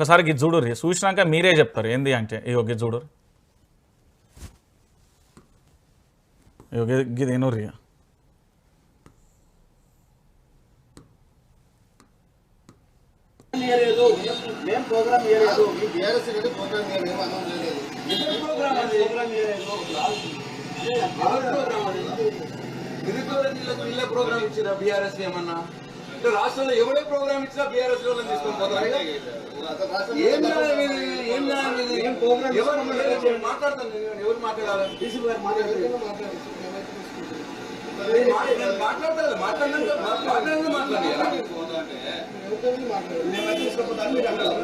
ఒకసారి గిది చూడుర్రి. చూసినాక మీరే చెప్తారు. ఏంది అంటే ఇగో గిది చూడు ఇగో గి- గిది ఏనుర్రి మేము ప్రోగ్రామ్ ఇయ్యలేదు మీ బీఆర్ఎస్ రెడ్డి ప్రోగ్రామ్ చేయలేదు ప్రోగ్రామ్ అది ప్రోగ్రామ్ ప్రోగ్రామ్ అది ప్రోగ్రామ్ బీఆర్ఎస్ ఏమన్నా? రాష్ట్రంలో ఎవడే ప్రోగ్రామ్ ఇచ్చినా బీఆర్ఎస్లో తీసుకొని పోతారా. ఏం? ఏం ప్రోగ్రామ్ ఎవరు మాట్లాడతాను ఎవరు మాట్లాడాలి? డీసీ గారు మాట్లాడారు. నేను మాట్లా- నేను మాట్లాడతా కదా, మాట్లాడినాక మాట్లాడినాక మాట్లాడాలా?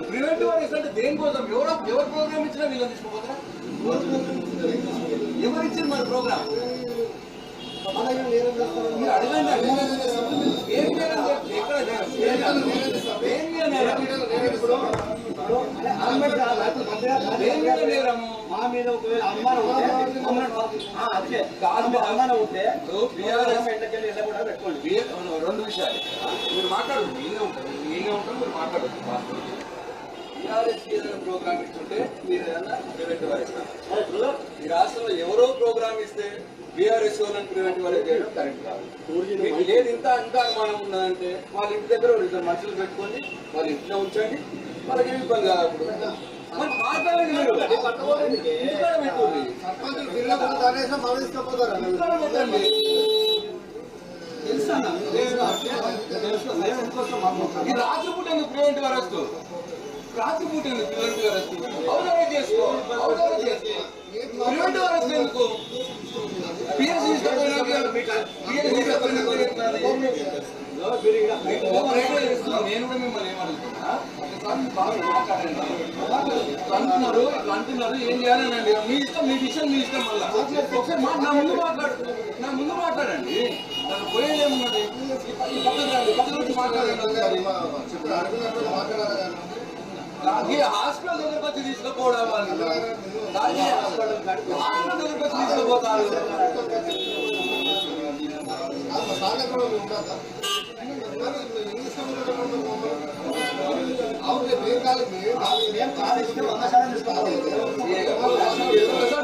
ప్రివెంటివ్ అంటే దేనికోసం ఎవరు ప్రోగ్రామ్ ఇచ్చినా వీళ్ళని తీసుకుపోతారా? ఎవరు ఇచ్చారు మరి ప్రోగ్రామ్? మా మీద ఒకవేళ అనుమానం ఉంటే కాదు అనుమానం ఉంటే కూడా పెట్టుకోండి రెండు విషయాలు. మీరు మాట్లాడు నేనే ఉంటాను నేనే ఉంటాను మీరు మాట్లాడదు టీఆర్ఎస్ ఏదైనా ప్రోగ్రామ్ ఇస్తుంటే మీరు ఏదైనా ప్రివెంట్ వారు ఈ రాష్ట్రంలో ఎవరో ప్రోగ్రామ్ ఇస్తే బీఆర్ఎస్ వాళ్ళని ప్రివెంట్ వారు చేయడం కరెక్ట్ కాదు. మీకు లేదు ఇంత ఇంకా అనుమానం ఉన్నదంటే వాళ్ళ ఇంటి దగ్గర ఇద్దరు మనుషులు పెట్టుకొని వాళ్ళ ఇంట్లో ఉంచండి. వాళ్ళకి ఏమి ఇబ్బంది కాదు అప్పుడు ఈ రాత్రిపూట ఎందుకు ప్రివెంటివ్ రాత్రి పూట ఎందుకు అరెస్ట్ చేసుకో అవునరే చేసుకో ప్రివెంటివ్ అరెస్ట్ ఎందుకు పిఎస్సీ తీసుకుపోయినాక నేను కూడా మిమ్మల్ని ఏమడుగుతున్నా బాగా మాట్లాడండి అంటున్నారు ఇట్లా అంటున్నారు ఏం చేయాలనండి మీ ఇష్టం మీ విషయం మీ ఇష్టం మళ్ళీ ఒకసారి మా- నా ముందు మాట్లాడు నా ముందు మాట్లాడండి నాకు పోయేది ఏమున్నది పక్కన పక్కన మాట్లాడండి మాట్లాడాలి కానీ హాస్పిటల్ తిరుపతి తీసుకుపోవడం వాళ్ళు హాస్పిటల్ హాస్పిటల్ తీసుకుపోతారు.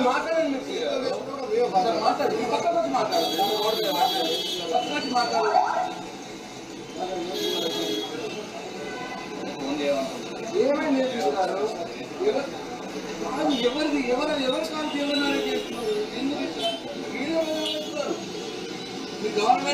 మాట్లాడండి మాట్లాడండి. సాగర్ కూడా ఎవరు నేర్పిస్తారు ఎవరిది ఎవరు ఎవరి కాల్ ఎవరు చేస్తున్నారు? ఎందుకు ఇట్లా? మీరే మీ గవర్నమెంట్